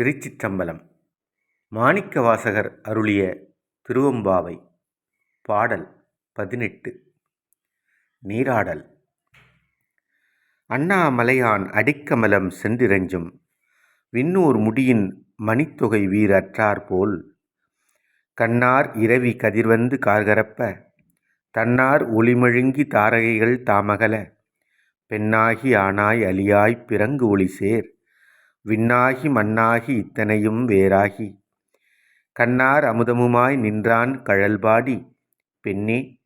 திருச்சிற்றம்பலம். மாணிக்கவாசகர் அருளிய திருவம்பாவை. பாடல் பதினெட்டு. நீராடல். அண்ணாமலையான் அடிக்கமலம் சென்றிரஞ்சும் விண்ணூர் முடியின் மணித்தொகை வீரற்றாற்போல் கண்ணார் இரவி கதிர்வந்து கார்கரப்ப தன்னார் ஒளிமழுங்கி தாரகைகள் தாமகல பெண்ணாகி ஆனாய் அலியாய் பிறங்கு ஒளிசேர். விண்ணாகி மண்ணாகி இத்தனையும் வேறாகி. கண்ணார் அமுதமுமாய் நின்றான் கழல்பாடி. பெண்ணே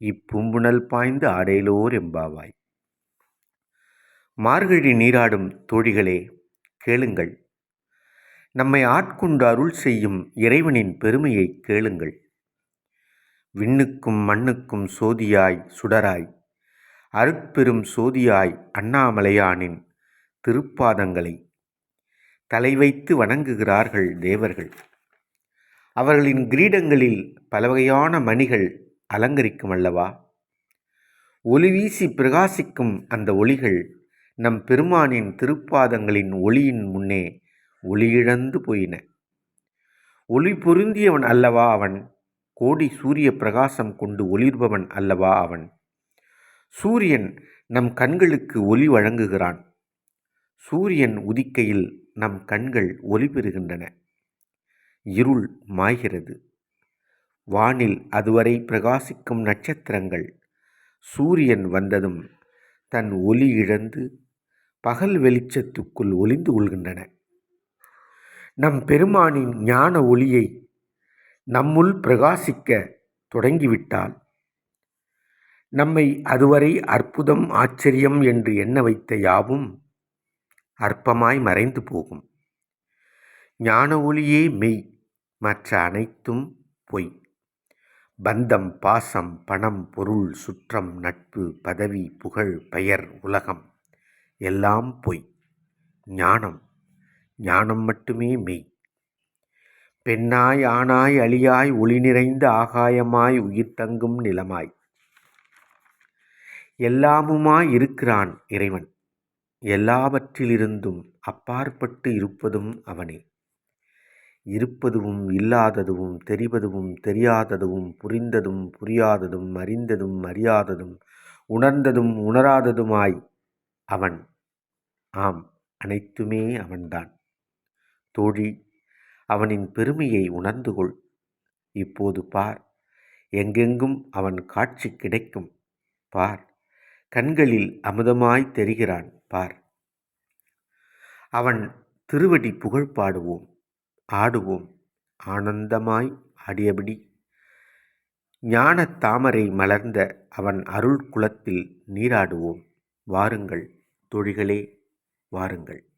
இப்பூம்புணல் பாய்ந்து ஆடையிலோர் எம்பாவாய். மார்கழி நீராடும் தோழிகளே கேளுங்கள். நம்மை ஆட்கொண்டு அருள் செய்யும் இறைவனின் பெருமையை கேளுங்கள். விண்ணுக்கும் மண்ணுக்கும் சோதியாய் சுடராய். அருட்பெரும் சோதியாய் அண்ணாமலையானின் திருப்பாதங்களை தலை வைத்து வணங்குகிறார்கள் தேவர்கள். அவர்களின் கிரீடங்களில் பல வகையான மணிகள் அலங்கரிக்கும் அல்லவா? ஒளிவீசி பிரகாசிக்கும் அந்த ஒளிகள் நம் பெருமானின் திருப்பாதங்களின் ஒளியின் முன்னே ஒளியிழந்து போயின. ஒளி பொருந்தியவன் அல்லவா அவன்? கோடி சூரிய பிரகாசம் கொண்டு ஒளிர்பவன் அல்லவா அவன்? சூரியன் நம் கண்களுக்கு ஒளி வழங்குகிறான். சூரியன் உதிக்கையில் நம் கண்கள் ஒளி பெறுகின்றன இருள் மாய்கிறது. வானில் அதுவரை பிரகாசிக்கும் நட்சத்திரங்கள். சூரியன் வந்ததும் தன் ஒளி இழந்து பகல் வெளிச்சத்துக்குள் ஒளிந்து கொள்கின்றன. நம் பெருமானின் ஞான ஒளியை நம்முள் பிரகாசிக்க தொடங்கிவிட்டால் நம்மை அதுவரை அற்புதம் ஆச்சரியம் என்று எண்ண வைத்த யாவும் அற்பமாய் மறைந்து போகும். ஞான ஒளியே மெய் மற்ற அனைத்தும் பொய். பந்தம் பாசம் பணம் பொருள் சுற்றம் நட்பு பதவி புகழ் பெயர் உலகம் எல்லாம் பொய். ஞானம் ஞானம் மட்டுமே மெய். பெண்ணாய் ஆணாய் அழியாய் ஒளி நிறைந்த ஆகாயமாய் உயிர் தங்கும் நிலமாய். எல்லாமுமாய் இருக்கிறான் இறைவன். எல்லாவற்றிலிருந்தும் அப்பாற்பட்டு இருப்பதும் அவனே. இருப்பதுவும் இல்லாததுவும் தெரிவதுவும் தெரியாததும் புரிந்ததும் புரியாததும் அறிந்ததும் அறியாததும் உணர்ந்ததும் உணராததுமாய் அவன். ஆம் அனைத்துமே அவன்தான். தோழி அவனின் பெருமையை உணர்ந்து கொள் இப்போது பார் எங்கெங்கும் அவன் காட்சி கிடைக்கும். பார் கண்களில் அமுதமாய் தெரிகிறான். பார். அவன் திருவடி புகழ் பாடுவோம் ஆடுவோம் ஆனந்தமாய் ஆடியபடி. ஞான தாமரை மலர்ந்த அவன் அருள் குலத்தில் நீராடுவோம். வாருங்கள் தொழிகளே வாருங்கள்.